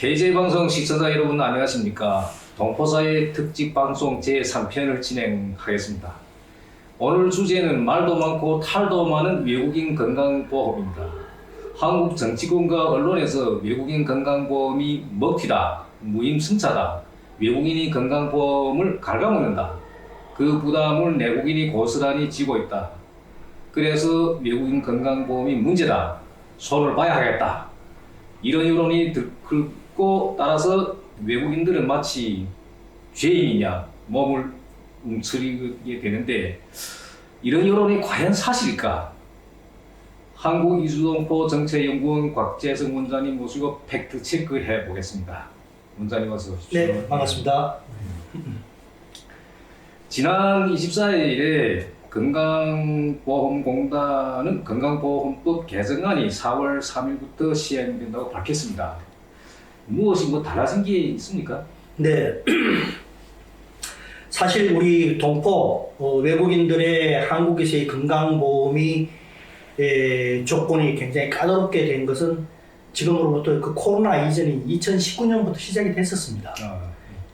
KJ방송 시청자 여러분 안녕하십니까? 동포사의 특집 방송 제3편을 진행하겠습니다. 오늘 주제는 말도 많고 탈도 많은 외국인 건강보험입니다. 한국 정치권과 언론에서 외국인 건강보험이 먹튀다 무임승차다 외국인이 건강보험을 갉아먹는다 그 부담을 내국인이 고스란히 지고 있다. 그래서 외국인 건강보험이 문제다 손을 봐야 하겠다. 이런 여론이 들 끓고 따라서 외국인들은 마치 죄인이냐 몸을 움츠리게 되는데 이런 여론이 과연 사실일까? 한국 이수동포 정책연구원 곽재성 원장님 모시고 팩트 체크해 보겠습니다. 원장님 어서 오십시오. 네, 반갑습니다. 지난 24일에 건강보험공단은 건강보험법 개정안이 4월 3일부터 시행된다고 밝혔습니다. 무엇이 뭐 달라진 게 있습니까? 네. 사실 우리 동포 어, 외국인들의 한국에서의 건강보험이 에, 조건이 굉장히 까다롭게 된 것은 지금으로부터 그 코로나 이전인 2019년부터 시작이 됐었습니다. 아,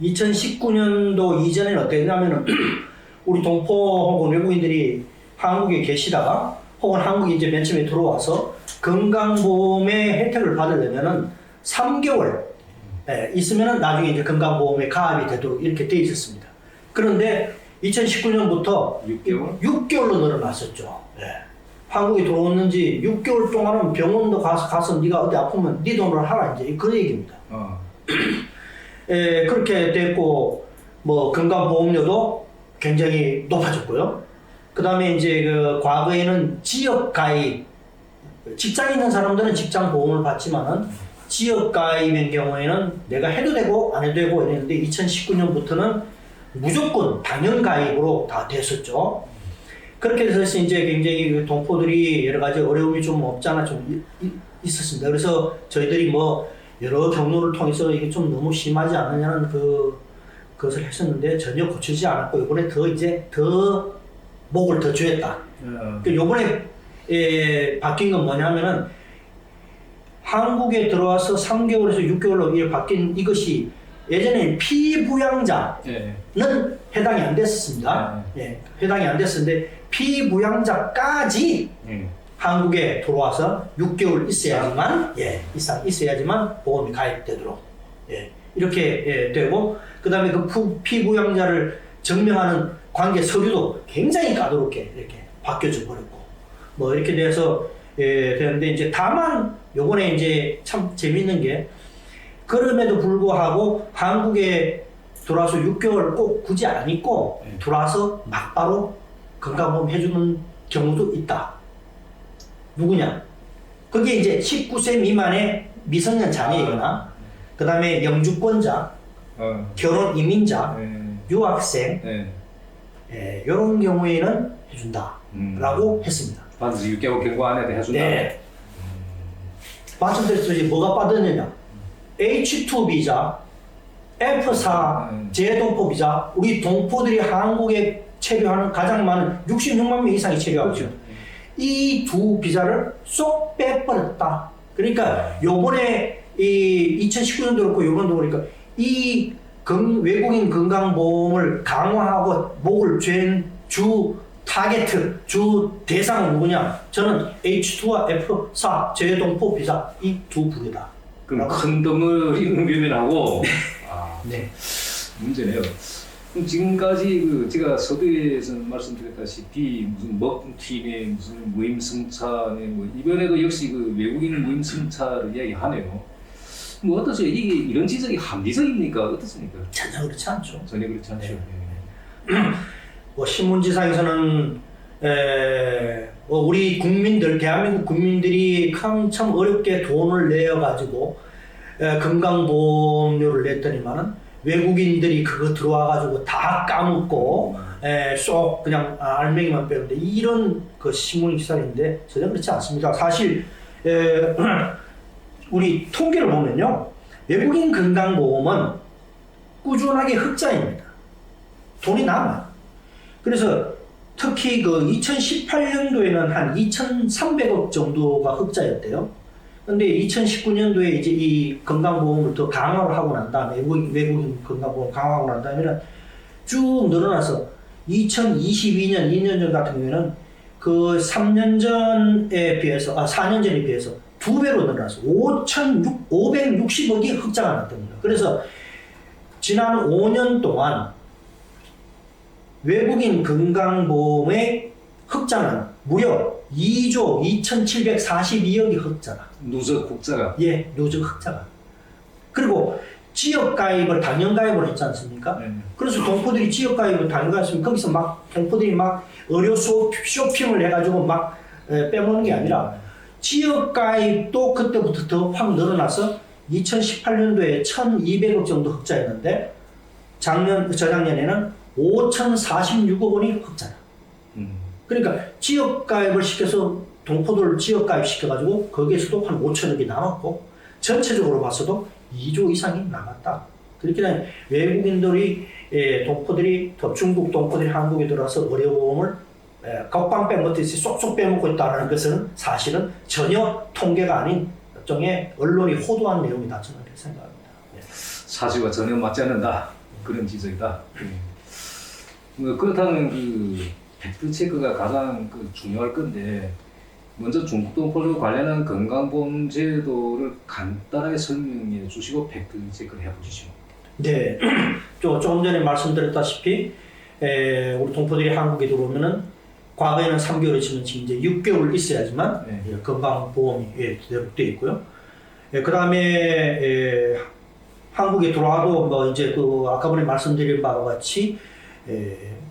2019년도 이전에는 어땠냐면은 우리 동포 혹은 외국인들이 한국에 계시다가 혹은 한국에 이제 맨 처음에 들어와서 건강보험의 혜택을 받으려면은 3개월 예, 있으면은 나중에 이제 건강보험에 가입이 되도록 이렇게 돼 있었습니다. 그런데 2019년부터 6개월? 6개월로 늘어났었죠. 예. 한국에 들어왔는지 6개월 동안은 병원도 가서 가서 네가 어디 아프면 네 돈으로 하라 이제 그 얘기입니다. 어, 예, 그렇게 됐고 뭐 건강보험료도 굉장히 높아졌고요. 그다음에 이제 그 과거에는 지역 가입 직장 있는 사람들은 직장 보험을 받지만은 지역 가입인 경우에는 내가 해도 되고 안 해도 되고 이랬는데 2019년부터는 무조건 당연 가입으로 다 됐었죠. 그렇게 돼서 이제 굉장히 그 동포들이 여러 가지 어려움이 좀 없잖아 좀 있었습니다. 그래서 저희들이 뭐 여러 경로를 통해서 이게 좀 너무 심하지 않느냐는 그 그것을 했었는데 전혀 고치지 않았고 이번에 더 이제 더 목을 더 쥐었다. 어, 그 요번에 에, 바뀐 건 뭐냐면은 한국에 들어와서 3개월에서 6개월로 이렇게 바뀐 이것이 예전에 피부양자는 예, 해당이 안 됐었습니다. 예, 해당이 안 됐었는데 피부양자까지 예. 한국에 들어와서 6개월 있어야지만 예 이상 있어야지만 보험이 가입되도록 예 이렇게 예, 되고 그다음에 그 부- 피부양자를 증명하는 관계 서류도 굉장히 까다롭게 이렇게 바뀌어져 버렸고 뭐 이렇게 돼서 예 되는데 이제 다만 요번에 이제 참 재밌는 게 그럼에도 불구하고 한국에 들어와서 6개월 꼭 굳이 안 있고 네. 들어와서 막바로 건강보험 해주는 경우도 있다. 누구냐? 그게 이제 19세 미만의 미성년 자녀이거나 그 다음에 영주권자, 어, 결혼 이민자, 예, 유학생 예. 예, 이런 경우에는 해준다 음. 라고 했습니다. 반드시 6개월 경과 안에 해준다. 네. 말씀드렸듯이 뭐가 빠졌느냐? H2 비자, F4 음. 재동포 비자, 우리 동포들이 한국에 체류하는 가장 많은 66만 명 이상이 체류하고 있죠. 이 두 비자를 쏙 빼버렸다. 그러니까 요번에 이 2019년도 그렇고 요번도 그러니까 이 건- 외국인 건강보험을 강화하고 목을 쥘주 타겟, 주 대상은 누구냐? 저는 H2와 F4 재동포 비자 이두 부류다. 그럼 큰 덩어리는 외면하고 아, 네. 문제네요. 그럼 지금까지 그 제가 서두에서 말씀드렸다시피 무슨 먹튀네 무슨 무임승차네 뭐 이번에도 역시 그 외국인 무임승차를 이야기하네요. 뭐 어떠세요? 이게 이런 지적이 합리적입니까? 어떻습니까? 전혀 그렇지 않죠. 전혀 그렇지 않죠. 네. 뭐 신문지상에서는 에, 뭐 우리 국민들 대한민국 국민들이 참, 참 어렵게 돈을 내어 가지고 건강보험료를 냈더니만은 외국인들이 그거 들어와 가지고 다 까먹고 에, 쏙 그냥 아, 알맹이만 빼는데 이런 그 신문 기사인데 전혀 그렇지 않습니다. 사실 에, 우리 통계를 보면요 외국인 건강보험은 꾸준하게 흑자입니다. 돈이 남아. 그래서 특히 그 2018년도에는 한 2,300억 정도가 흑자였대요. 근데 2019년도에 이제 이 건강보험을 더 강화를 하고 난 다음에 외국인, 외국인 건강보험 강화하고 난 다음에는 쭉 늘어나서 2022년 2년 전 같은 경우에는 그 3년 전에 비해서 아 4년 전에 비해서 두 배로 늘어났어. 5,600 560억이 흑자가 났답니다. 그래서 지난 5년 동안 외국인 건강보험의 흑자는 무려 2조 2,742억이 흑자다. 누적 국자가 예, 누적 흑자가. 그리고 지역 가입을 당연 가입을 했지 않습니까? 네. 그래서 동포들이 지역 가입을 당연 가입했으면 거기서 막 동포들이 막 의료 소- 쇼핑을 해가지고 막 에, 빼먹는 게 아니라 지역 가입도 그때부터 더 확 늘어나서 2018년도에 1,200억 정도 흑자였는데 작년 저작년에는 5,046억 원이 흑자다. 음. 그러니까 지역 가입을 시켜서 동포들 지역 가입 시켜가지고 거기에서도 한 5천억이 남았고 전체적으로 봤어도 2조 이상이 남았다. 그렇게 되면 외국인들이 예, 동포들이 더 중국 동포들이 한국에 들어와서 의료보험을 예, 겁방 빼먹듯이 쏙쏙 빼먹고 있다는 것은 사실은 전혀 통계가 아닌 일종의 언론이 호도한 내용이다 저는 그렇게 생각합니다. 예. 사실과 전혀 맞지 않는다 그런 지적이다. 뭐 그렇다면 그 팩트 체크가 가장 그 중요할 건데 먼저 중국 동포를 관련한 건강보험 제도를 간단하게 설명해 주시고 팩트 체크를 해보시죠. 네, 조- 조금 전에 말씀드렸다시피 에, 우리 동포들이 한국에 들어오면은 과거에는 3개월이 지면 지금 이제 6개월 있어야지만 네. 예, 건강보험이 예, 되어 있고요. 예, 그 다음에 한국에 들어와도 뭐 이제 그 아까 전에 말씀드린 바와 같이 에,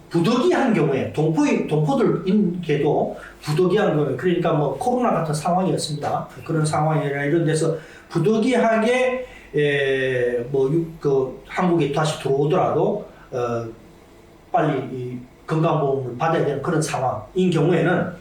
부득이한 경우에 동포인 동포들인게도 부득이한 경우에 그러니까 뭐 코로나 같은 상황이었습니다. 그런 상황이나 이런 데서 부득이하게 에, 뭐, 유- 그, 한국에 다시 들어오더라도, 어, 빨리 이 건강보험을 받아야 되는 그런 상황인 경우에는,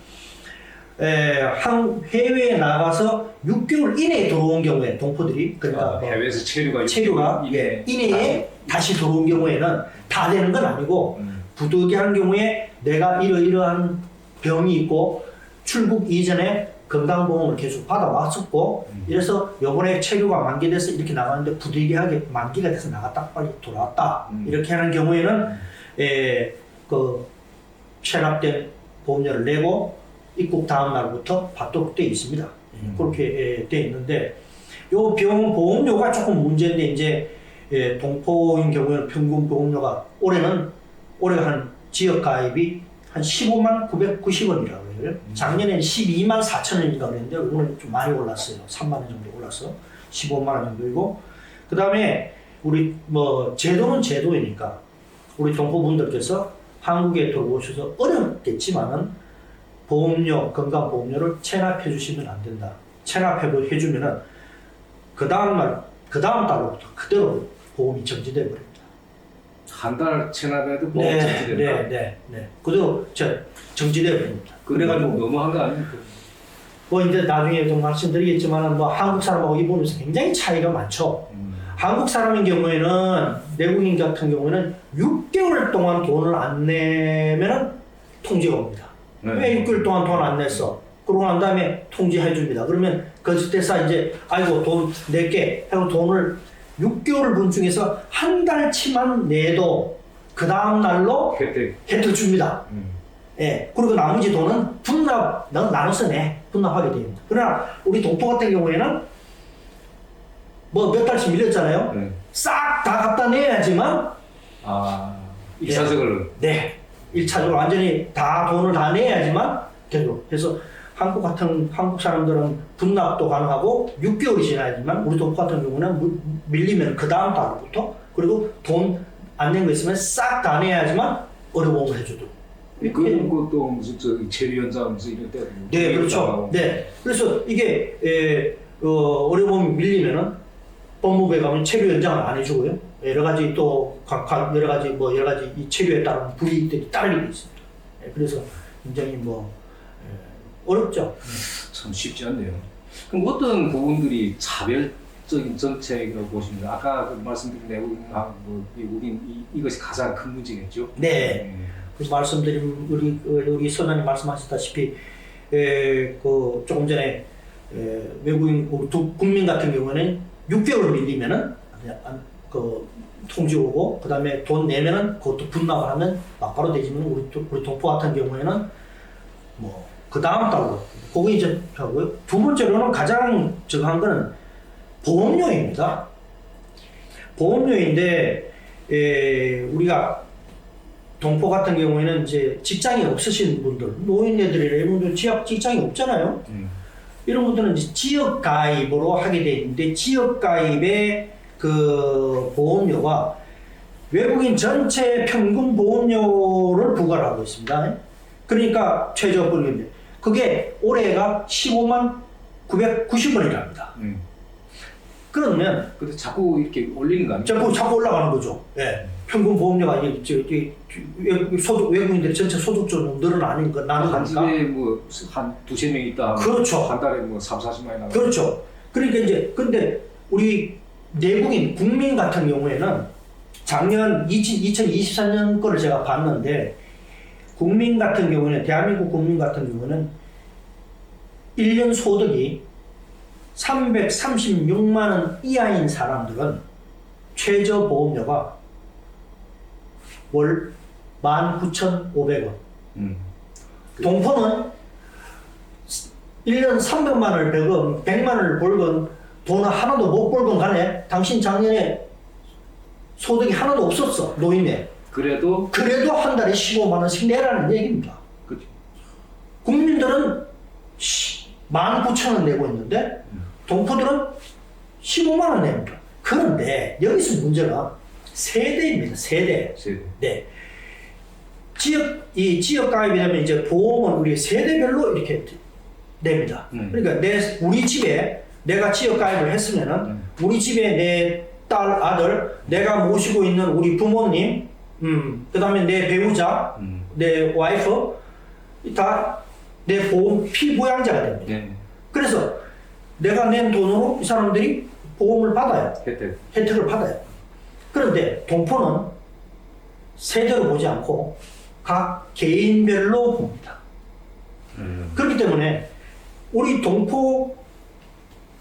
에, 한, 해외에 나가서 6개월 이내에 들어온 경우에, 동포들이, 그러니까, 아, 해외에서 체류가 체류가 이내 이내에 다시 들어온 경우에는 다 되는 건 아니고, 음. 부득이 한 경우에 내가 이러이러한 병이 있고, 출국 이전에 건강보험을 계속 받아왔었고, 음. 이래서 요번에 체류가 만기돼서 이렇게 나갔는데 부득이하게 만기가 돼서 나갔다 빨리 돌아왔다 음. 이렇게 하는 경우에는 에, 그 체납된 보험료를 내고 입국 다음 날부터 받도록 되어 있습니다. 음. 그렇게 에, 되어 있는데 요 병 보험료가 조금 문제인데 이제 에, 동포인 경우에는 평균 보험료가 올해는 올해가 한 지역 가입이 한 15만 990원이라고 해요. 작년에는 12만 4천 원인가 그랬는데 오늘 좀 많이 올랐어요. 3만 원 정도 올라서 15만 원 정도이고 그 다음에 우리 뭐 제도는 제도이니까 우리 동포분들께서 한국에 들어오셔서 어렵겠지만은 보험료 건강 보험료를 체납해 주시면 안 된다. 체납해 주면은 그 다음 날 그 다음 달로부터 그대로 보험이 정지돼 버립니다. 한달 체납해도 보험 네, 정지된다. 네, 네, 네. 저 정지돼 버립니다. 그래가지고 그래가지고 너무한 거 아닙니까? 뭐 이제 나중에 좀 말씀드리겠지만은 뭐 한국 사람하고 일본에서 굉장히 차이가 많죠. 음. 한국 사람인 경우에는 내국인 같은 경우에는 6개월 동안 돈을 안 내면은 통지가 옵니다. 네. 왜 6개월 동안 돈 안 냈어? 그러고 난 다음에 통지해 줍니다. 그러면 그때서 이제 아이고 돈 낼게 하고 돈을 6개월 분 중에서 한 달치만 내도 그 다음 날로 혜택. 혜택 줍니다. 음. 예. 그리고 나머지 돈은 분납, 나- 나눠서 내. 분납하게 됩니다. 그러나 우리 동포 같은 경우에는 뭐 몇 달씩 밀렸잖아요. 네. 싹다 갖다 내야지만 아 일차적으로 네. 1차적으로 완전히 다 돈을 다 내야지만 되고. 그래서 한국 같은 한국 사람들은 분납도 가능하고 6개월이 지나야지만 우리 동포 같은 경우는 물- 밀리면 그 다음 달부터 그리고 돈 안 낸 거 있으면 싹 다 내야지만 의료보험을 해주도록. 그런 것도 무슨 저 체류 연장 무슨 이럴 때 네, 그렇죠. 네. 그래서 이게 에, 어, 어려움이 밀리면은 법무부에 가면 체류 연장을 안 해주고요. 여러 가지 또 각, 각 여러 가지 뭐 여러 가지 이 체류에 따른 불이익들이 따르게 있습니다. 예, 그래서 굉장히 뭐 에, 어렵죠. 참 쉽지 않네요. 그럼 어떤 부분들이 차별적인 정책이라고 보십니까? 아까 그 말씀드린 내국인, 뭐 미국인 이, 이것이 가장 큰 문제겠죠. 네. 그 말씀드린 우리 우리 선생님 말씀하셨다시피 에, 그 조금 전에 에, 외국인 우리 두 국민 같은 경우에는 6개월 밀리면은 안- 그 통지 오고 그다음에 돈 내면은 그것도 분납을 하면 막바로 되지만 우리 또- 우리 동포 같은 경우에는 뭐 그 다음 달로 그거 이제 하고요. 두 번째로는 가장 저한 거는 보험료입니다. 보험료인데 에, 우리가 동포 같은 경우에는 이제 직장이 없으신 분들, 노인네들이나 이런 분들 지역 직장이 없잖아요. 음. 이런 분들은 이제 지역 가입으로 하게 돼 있는데 지역 가입의 그 보험료가 외국인 전체 평균 보험료를 부과를 하고 있습니다. 그러니까 최저 보험료 그게 올해가 15만 990원이랍니다. 음. 그러면 근데 자꾸 이렇게 올리는 거 아닙니까? 자꾸 자꾸 올라가는 거죠. 예. 평균 보험료가 이게 저- 이게 외- 소득 외국인들이 전체 소득적으로 늘어나는 거 나는 한 거니까. 집에 뭐한 두세 명 있다. 그렇죠. 한 달에 뭐 3, 40만이 나가. 그렇죠. 그러니까 이제 근데 우리 내국인 국민 같은 경우에는 작년 2023년 거를 제가 봤는데 국민 같은 경우는 대한민국 국민 같은 경우는 1년 소득이 336만 원 이하인 사람들은 최저 보험료가 월 19,500원. 음. 동포는 1년 300만 원을 벌건 100만 원을 벌건 돈을 하나도 못 벌건 간에 당신 작년에 소득이 하나도 없었어 노인네 그래도 그래도 한 달에 15만 원씩 내라는 얘기입니다 그렇죠. 국민들은 19,000원 내고 있는데 동포들은 15만 원 냅니다 그런데 여기서 문제가 세대입니다 세대 세대. 네. 지역 이 지역 가입이 되면 이제 보험은 우리 세대별로 이렇게 냅니다. 음. 그러니까 내 우리 집에 내가 지역 가입을 했으면은 음. 우리 집에 내 딸 아들 내가 모시고 있는 우리 부모님 음 그 다음에 내 배우자 음. 내 와이프 다 내 보험 피부양자가 됩니다. 네. 그래서 내가 낸 돈으로 이 사람들이 보험을 받아요. 혜택. 혜택을 받아요. 그런데 동포는 세대로 보지 않고 각 개인별로 봅니다. 음. 그렇기 때문에 우리 동포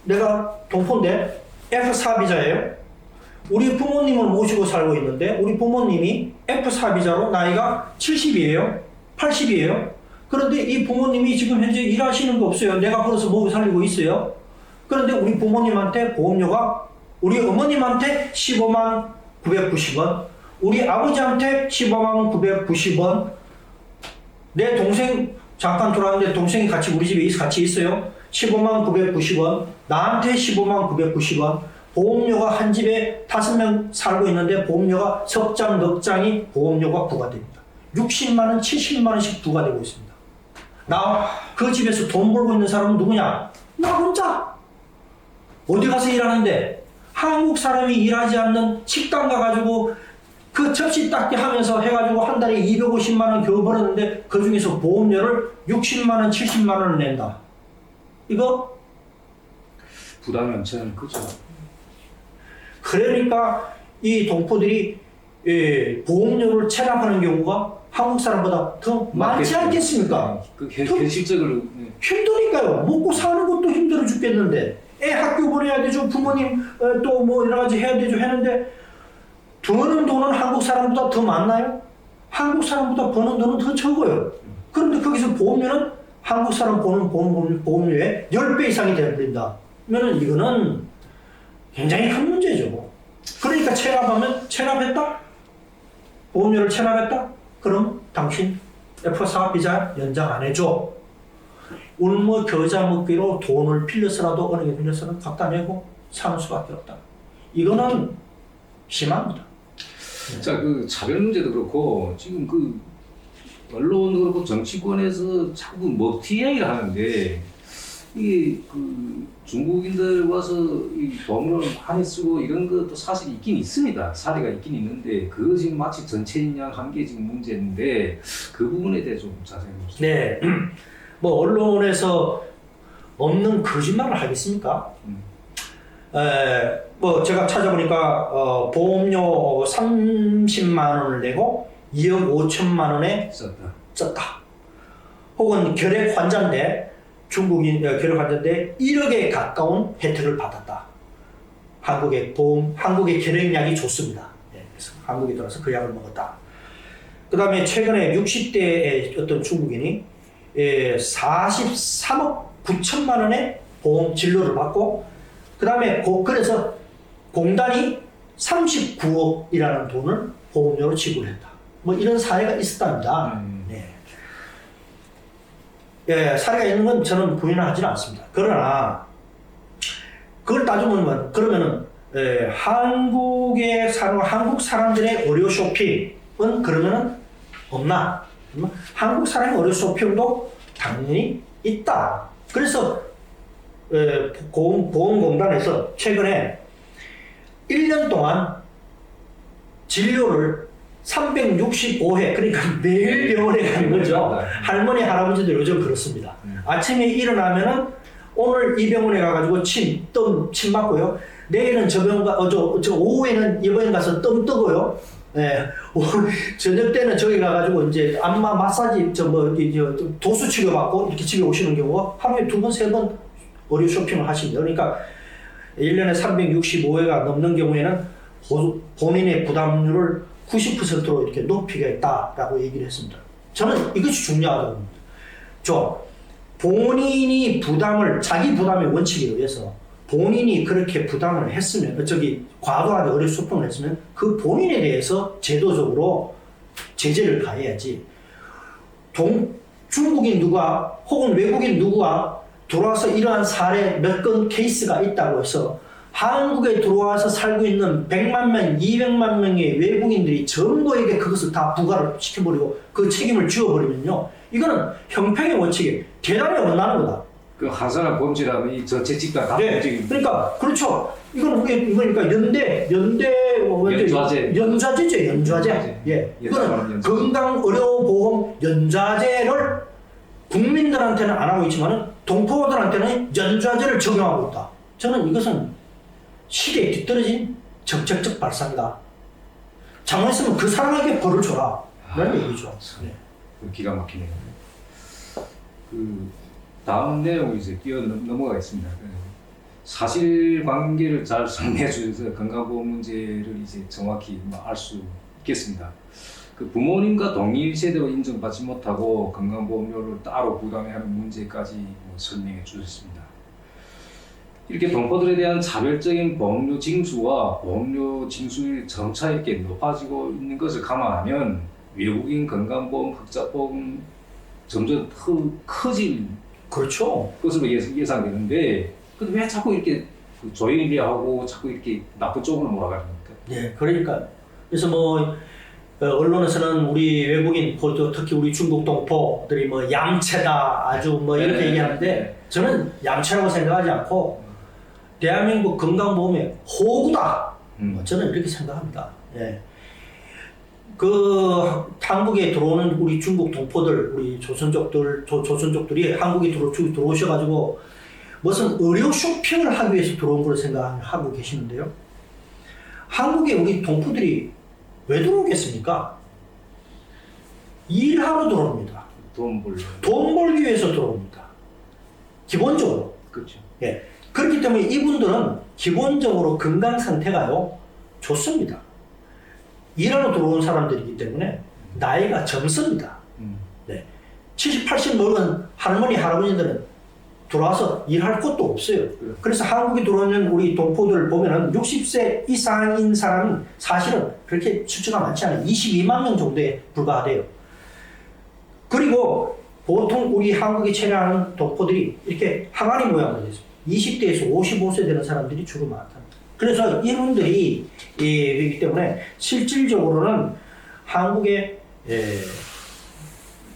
내가 동포인데 F4 비자예요. 우리 부모님을 모시고 살고 있는데 우리 부모님이 F4 비자로 나이가 70이에요. 80이에요. 그런데 이 부모님이 지금 현재 일하시는 거 없어요. 내가 벌어서 먹고 살리고 있어요. 그런데 우리 부모님한테 보험료가 우리 어머님한테 15만 990원, 우리 아버지한테 15만 990원, 내 동생 잠깐 들어왔는데 동생이 같이 우리 집에 있- 같이 있어요. 15만 990원, 나한테 15만 990원, 보험료가 한 집에 다섯 명 살고 있는데 보험료가 석 장, 넉 장이 보험료가 부과됩니다. 60만 원, 70만 원씩 부과되고 있습니다. 나 그 집에서 돈 벌고 있는 사람은 누구냐? 나 혼자. 어디 가서 일하는데 한국 사람이 일하지 않는 식당 가가지고 그 접시 닦기 하면서 해가지고 한 달에 250만 원 겨우 벌었는데 그 중에서 보험료를 60만 원, 70만 원을 낸다. 이거 부담이 엄청 크죠. 그러니까 이 동포들이 예, 보험료를 체납하는 경우가 한국 사람보다 더 많지 맞겠죠. 않겠습니까? 그 현, 그- 현실적으로 네. 힘드니까요. 먹고 사는 것도 힘들어 죽겠는데 애 학교 보내야 되죠. 부모님 또 뭐 여러 가지 해야 되죠. 했는데 버는 돈은 한국 사람보다 더 많나요? 한국 사람보다 버는 돈은 더 적어요. 그런데 거기서 보험료는 한국 사람 보는 보험, 보험료의 10배 이상이 되어버린다. 그러면 이거는 굉장히 큰 문제죠. 그러니까 체납하면 체납했다? 보험료를 체납했다? 그럼 당신 F4 비자 연장 안 해줘. 울며 겨자 먹기로 돈을 빌려서라도 어느 게 빌려서는 갖다 내고 사는 수밖에 없다. 이거는 심합니다. 자, 그 차별 문제도 그렇고 지금 그 언론도 그렇고 정치권에서 자꾸 먹튀 이야기를 하는데 이게 그 중국인들 와서 이 돈을 많이 쓰고 이런 것도 사실 있긴 있습니다. 사례가 있긴 있는데 그거 지금 마치 전체인 양한게 지금 문제인데 그 부분에 대해 좀 자세히 좀 네. 뭐 언론에서 없는 거짓말을 하겠습니까? 음. 에, 뭐 제가 찾아보니까 어, 보험료 30만 원을 내고 2억 5천만 원에 썼다. 썼다. 혹은 결핵 환자인데 중국인 어, 결혼 환자인데 1억에 가까운 혜택을 받았다. 한국의 보험, 한국의 결핵약이 좋습니다. 예, 그래서 한국에 들어와서 그 약을 먹었다. 그 다음에 최근에 60대의 어떤 중국인이 예, 43억 9천만 원의 보험 진료를 받고 그 다음에 그래서 공단이 39억이라는 돈을 보험료로 지불했다. 뭐 이런 사례가 있었답니다. 음. 네. 예, 사례가 있는 건 저는 부인하지는 않습니다. 그러나 그걸 따져보면 그러면은 예, 한국에 사는 한국 사람들의 의료 쇼핑은 그러면은 없나? 한국 사람의 의료 쇼핑도 당연히 있다. 그래서 예, 보험, 보험공단에서 최근에 1년 동안 진료를 365회 그러니까 매일 병원에 가는 거죠. 할머니 할아버지들 요즘 그렇습니다. 음. 아침에 일어나면은 오늘 이 병원에 가가지고 침, 뜸, 침 맞고요. 내일은 저 병원 가, 어, 저, 저 오후에는 이 병원 가서 뜸 뜨고요. 예, 오늘 저녁 때는 저기 가가지고 이제 안마 마사지, 저 뭐, 이, 저, 도수 치료 받고 이렇게 집에 오시는 경우가 하루에 두 번, 세 번 의료 쇼핑을 하십니다. 그러니까 1년에 365회가 넘는 경우에는 보- 본인의 부담률을 90%로 이렇게 높이겠다라고 얘기를 했습니다. 저는 이것이 중요하다고 봅니다. 저 본인이 부담을 자기 부담의 원칙에 의해서 본인이 그렇게 부담을 했으면 어, 저기 과도하게 의료 소통을 했으면 그 본인에 대해서 제도적으로 제재를 가해야지 동 중국인 누가 혹은 외국인 누구가 들어와서 이러한 사례 몇 건 케이스가 있다고 해서 한국에 들어와서 살고 있는 100만 명, 200만 명의 외국인들이 전부에게 그것을 다 부과를 시켜버리고 그 책임을 지워버리면요. 이거는 형평의 원칙에 대단히 어긋나는 거다. 그 하사나 범죄라면 이저 재직과 다 네. 범죄입니다. 그러니까 그렇죠. 이건 우리 이거니까 연대 연대 뭐 먼저 연좌제. 연좌제죠 연좌제. 연좌제. 예. 이거는 건강 의료 보험 연좌제를 국민들한테는 안 하고 있지만은 동포들한테는 연좌제를 적용하고 있다. 저는 이것은 시대에 뒤떨어진 정책적 발상이다. 잘못했으면 그 사람에게 벌을 줘라. 라는 얘기죠. 네. 그 기가 막히네요. 그 다음 내용 이제 뛰어 넘- 넘어가겠습니다. 그 사실관계를 잘 설명해 주셔서 건강보험 문제를 이제 정확히 뭐알수 있겠습니다. 그 부모님과 동일 세대로 인정받지 못하고 건강보험료를 따로 부담해야 하는 문제까지 뭐 설명해 주셨습니다. 이렇게 동포들에 대한 차별적인 보험료 징수와 보험료 징수율이 점차 이렇게 높아지고 있는 것을 감안하면 외국인 건강보험 흑자보험 점점 더 커질 그렇죠. 것으로 예- 예상 되는데 근데 왜 자꾸 이렇게 그 조인리하고 자꾸 이렇게 나쁜 쪽으로 몰아가는 겁니까? 네, 그러니까 그래서 뭐 어, 언론에서는 우리 외국인 보도 특히 우리 중국 동포들이 뭐 얌체다 아주 뭐 이렇게 네. 얘기하는데 저는 얌체라고 생각하지 않고 대한민국 건강보험의 호구다. 음. 뭐 저는 이렇게 생각합니다. 예. 그 한국에 들어오는 우리 중국 동포들, 우리 조선족들, 조, 조선족들이 한국에 들어 들어오셔가지고 무슨 의료 쇼핑을 하기 위해서 들어온 걸 생각하고 계시는데요. 한국에 우리 동포들이 왜 들어오겠습니까? 일하러 들어옵니다. 돈 벌려. 돈 벌기 위해서 들어옵니다. 기본적으로. 그렇죠. 예. 그렇기 때문에 이분들은 기본적으로 건강 상태가요, 좋습니다. 일하러 들어온 사람들이기 때문에 나이가 젊습니다. 음. 70, 80 먹은 할머니, 할아버지들은 들어와서 일할 곳도 없어요. 그래요. 그래서 한국에 들어오는 우리 동포들 보면은 60세 이상인 사람은 사실은 그렇게 수치가 많지 않아요. 22만 명 정도에 불과하대요. 그리고 보통 우리 한국에 체류하는 동포들이 이렇게 항아리 모양으로 되어 있습니다. 20대에서 55세 되는 사람들이 주로 많다. 그래서 이분들이 이기 때문에 실질적으로는 한국의 예,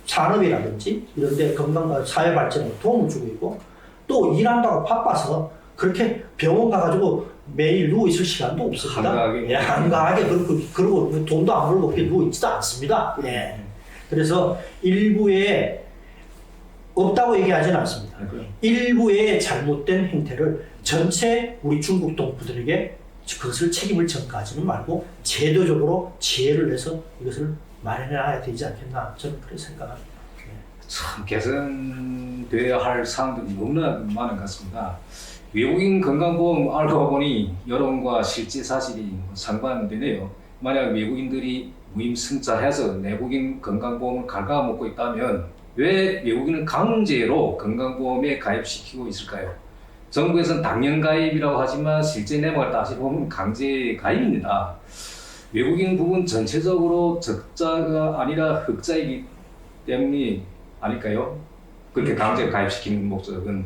산업이라든지 이런 데 건강과 사회 발전에 도움을 주고 있고 또 일한다고 바빠서 그렇게 병원 가가지고 매일 누워 있을 시간도 없습니다. 한가하게. 예, 한가하게 그리고 그리고 돈도 안 벌고 그렇게 누워 있지도 않습니다. 예. 그래서 일부에 없다고 얘기하지는 않습니다. 아, 그래요? 일부의 잘못된 행태를 전체 우리 중국 동포들에게 그것을 책임을 전가하지는 말고 제도적으로 지혜를 내서 이것을 마련해야 되지 않겠나 저는 그렇게 생각합니다. 참 개선돼야 할 사항들이 너무나 많은 것 같습니다. 외국인 건강보험 알고 보니 여론과 실제 사실이 상반되네요. 만약 외국인들이 무임승차해서 내국인 건강보험을 갉아먹고 있다면 왜 외국인을 강제로 건강보험에 가입시키고 있을까요? 정부에서는 당연 가입이라고 하지만 실제 내용을 따져보면 강제 가입입니다. 외국인 부분 전체적으로 적자가 아니라 흑자이기 때문이 아닐까요? 그렇게 강제 가입시키는 목적은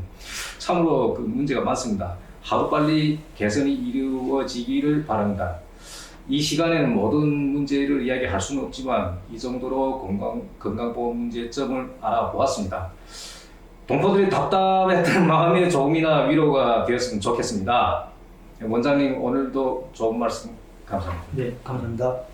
참으로 그 문제가 많습니다. 하루빨리 개선이 이루어지기를 바랍니다. 이 시간에는 모든 문제를 이야기할 수는 없지만 이 정도로 건강, 건강보험 문제점을 알아보았습니다. 동포들이 답답했던 마음에 조금이나 위로가 되었으면 좋겠습니다. 원장님 오늘도 좋은 말씀 감사합니다. 네, 감사합니다.